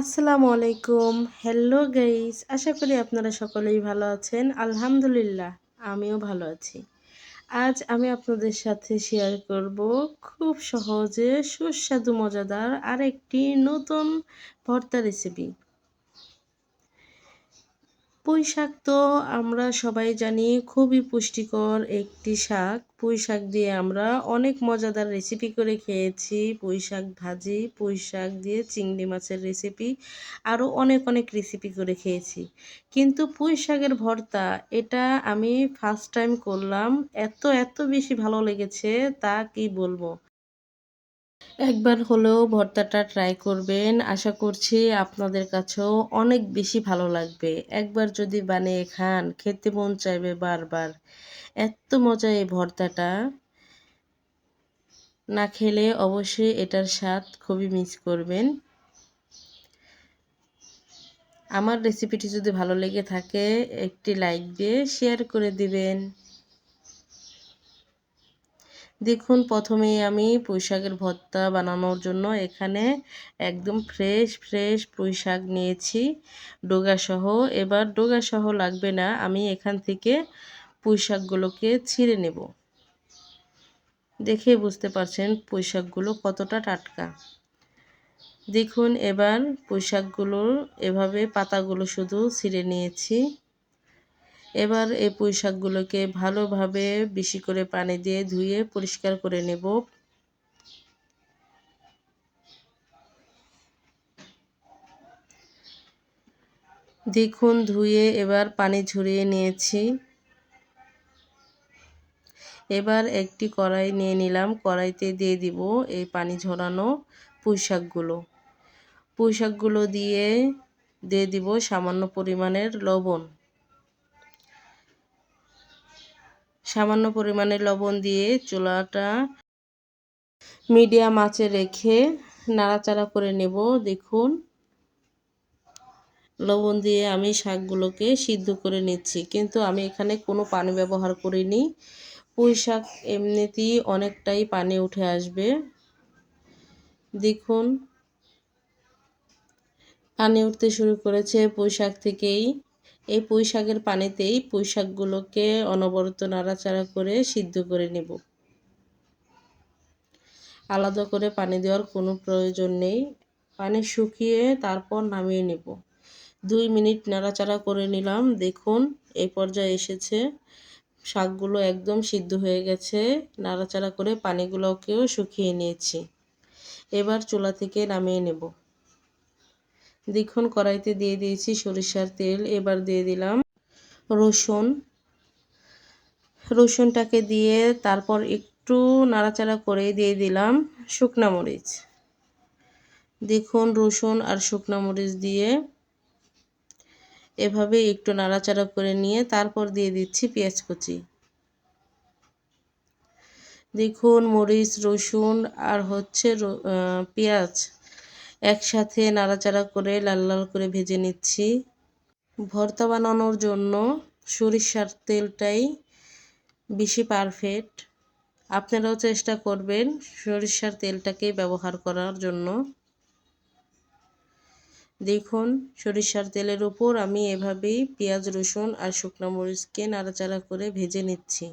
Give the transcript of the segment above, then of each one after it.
আসসালামু আলাইকুম। Hello guys আশা করি আপনারা সকলেই ভালো আছেন। আলহামদুলিল্লাহ, আমিও ভালো আছি। আজ আমি আপনাদের সাথে শেয়ার করব খুব সহজে সুস্বাদু, মজাদার আরেকটি নতুন ভর্তা রেসিপি পুঁই শাক তো আমরা সবাই জানি খুবই পুষ্টিকর একটি শাক। পুঁই শাক দিয়ে আমরা অনেক মজাদার রেসিপি করে খেয়েছি। পুঁই শাক ভাজি পুঁই শাক দিয়ে চিংড়ি মাছের রেসিপি আরও অনেক অনেক রেসিপি করে খেয়েছি। কিন্তু পুঁই শাকের ভর্তা, এটা আমি ফার্স্ট টাইম করলাম। এত এত বেশি ভালো লেগেছে, তা কি বলব? একবার হলেও ভর্তাটা ট্রাই করবেন। আশা করছি আপনাদের কাছেও অনেক বেশি ভালো লাগবে। একবার যদি বানিয়ে খান, খেতে মন চাইবে বারবার। এত মজা এই ভর্তাটা। না খেলে অবশ্যই এটার স্বাদ খুবই মিস করবেন। আমার রেসিপিটি যদি ভালো লেগে থাকে, একটি লাইক দিয়ে শেয়ার করে দিবেন। দেখুন প্রথমে আমি পুঁইশাকের ভর্তা বানানোর জন্য এখানে একদম ফ্রেশ ফ্রেশ পুঁইশাক নিয়েছি, ডোগাসহ। এবার ডোগাসহ লাগবে না, আমি এখান থেকে পুঁইশাকগুলোকে ছিঁড়ে নেব। দেখে বুঝতে পারছেন পুঁইশাকগুলো কতটা টাটকা। দেখুন, এবার পুঁইশাকগুলোর এভাবে পাতাগুলো শুধু ছিঁড়ে নিয়েছি। এবার এই পুঁই শাকগুলোকে ভালোভাবে বেশি করে পানি দিয়ে ধুয়ে পরিষ্কার করে নেব। দেখুন, ধুয়ে এবার পানি ঝরিয়ে নিয়েছি। এবার একটি কড়াই নিয়ে নিলাম। কড়াইতে দিয়ে দিব এই পানি ঝরানো পুঁই শাকগুলো পুঁই শাকগুলো দিয়ে দিয়ে দিব সামান্য পরিমাণের লবণ। সামান্য পরিমাণে লবণ দিয়ে চুলাটা মিডিয়াম আঁচে রেখে নাড়াচাড়া করে নেব। দেখুন, লবণ দিয়ে আমি শাকগুলোকে সিদ্ধ করে নিচ্ছি। কিন্তু আমি এখানে কোনো পানি ব্যবহার করিনি। পুঁই শাক এমনিতেই অনেকটাই পানি উঠে আসবে। দেখুন, পানি উঠতে শুরু করেছে পুঁই শাক থেকেই। এই পুঁই শাকের পানিতেই পুঁই শাকগুলোকে অনবরত নাড়াচাড়া করে সিদ্ধ করে নেব। আলাদা করে পানি দেওয়ার কোনো প্রয়োজন নেই। পানি শুকিয়ে তারপর নামিয়ে নেব। দুই মিনিট নাড়াচাড়া করে নিলাম। দেখুন এই পর্যায়ে এসেছে। শাকগুলো একদম সিদ্ধ হয়ে গেছে। নাড়াচাড়া করে পানিগুলোকেও শুকিয়ে নিয়েছি। এবার চুলা থেকে নামিয়ে নেব। দেখুন কড়াইতে দিয়ে দিয়েছি সরিষার তেল, এবার দিয়ে দিলাম রসুন। রসুনটাকে দিয়ে তারপর একটু নাড়াচাড়া করে দিয়ে দিলাম শুকনা মরিচ। দেখুন রসুন আর শুকনা মরিচ দিয়ে এভাবে একটু নাড়াচাড়া করে নিয়ে তারপর দিয়ে দিচ্ছি পেঁয়াজ কুচি। দেখুন মরিচ, রসুন আর হচ্ছে পেঁয়াজ। একসাথে নাড়াচাড়া করে লাল লাল করে ভেজে নিচ্ছি। ভর্তা বানানোর জন্য সরিষার তেলটাই বেশি পারফেক্ট আপনারাও চেষ্টা করবেন সরিষার তেলটাকে ব্যবহার করার জন্য। দেখুন, সরিষার তেলের উপর আমি এভাবেই পেঁয়াজ, রসুন আর শুকনো মরিচকে নাড়াচাড়া করে ভেজে নিচ্ছি।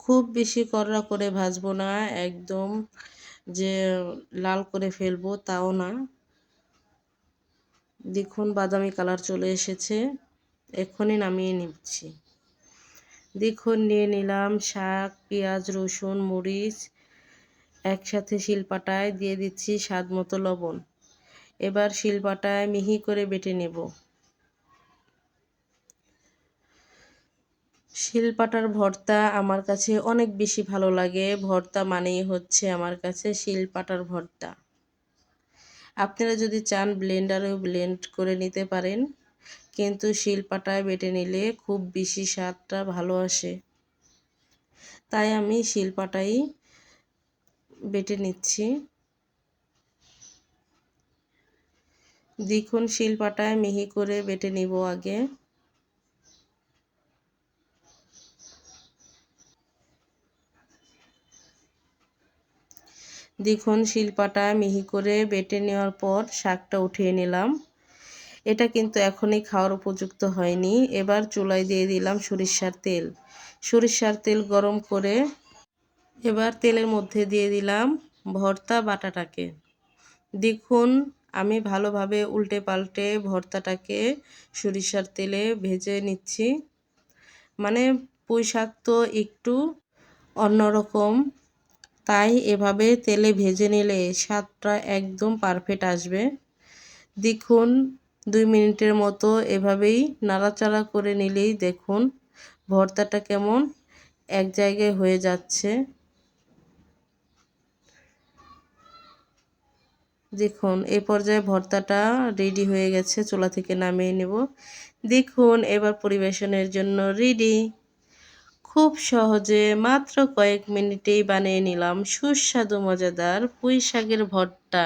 খুব বেশি কররা করে ভাজবো না, একদম যে লাল করে ফেলব তাও না। দেখুন বাদামি কালার চলে এসেছে, এখনই নামিয়ে নিচ্ছি। দেখুন নিয়ে নিলাম শাক, পেঁয়াজ, রসুন, মরিচ, একসাথে শিলপাটায় দিয়ে দিচ্ছি স্বাদ মতো লবণ। এবার শিলপাটায় মিহি করে বেটে নেব। শিলপাটার ভর্তা আমার কাছে অনেক বেশি ভালো লাগে। ভর্তা মানেই হচ্ছে আমার কাছে শিলপাটার ভর্তা। আপনারা যদি চান ব্লেন্ডারেও ব্লেন্ড করে নিতে পারেন, কিন্তু শিলপাটায় বেটে নিলে খুব বেশি স্বাদটা ভালো আসে। তাই আমি শিলপাটাই বেটে নিচ্ছি। দেখুন, শিলপাটায় মিহি করে বেটে নিব আগে। দেখুন শিলপাটা মিহি করে বেটে নেওয়ার পর শাকটা উঠিয়ে নিলাম। এটা কিন্তু এখনই খাওয়ার উপযুক্ত হয়নি। এবার চুলায় দিয়ে দিলাম সরিষার তেল। সরিষার তেল গরম করে এবার তেলের মধ্যে দিয়ে দিলাম ভর্তা বাটাটাকে। দেখুন আমি ভালোভাবে উল্টে পাল্টে ভর্তাটাকে সরিষার তেলে ভেজে নিচ্ছি। মানে পুঁই শাক তো একটু অন্যরকম। তাই এভাবে তেলে ভেজে নিলে স্বাদটা একদম পারফেক্ট আসবে। দেখুন, দুই মিনিটের মতো এভাবেই নাড়াচাড়া করে নিলেই দেখুন ভর্তাটা কেমন এক জায়গায় হয়ে যাচ্ছে। দেখুন, এ পর্যায়ে ভর্তাটা রেডি হয়ে গেছে, চুলা থেকে নামিয়ে নেব। দেখুন, এবার পরিবেশনের জন্য রেডি খুব সহজে মাত্র কয়েক মিনিটেই বানিয়ে নিলাম সুস্বাদু, মজাদার পুঁই শাকের ভর্তা।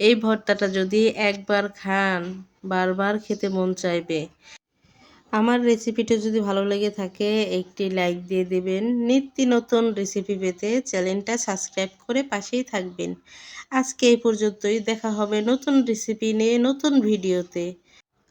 এই ভর্তাটা যদি একবার খান, বারবার খেতে মন চাইবে। আমার রেসিপিটা যদি ভালো লেগে থাকে, একটি লাইক দিয়ে দেবেন। নিত্য নতুন রেসিপি পেতে চ্যানেলটা সাবস্ক্রাইব করে পাশেই থাকবেন। আজকে এই পর্যন্তই। দেখা হবে নতুন রেসিপি নিয়ে নতুন ভিডিওতে।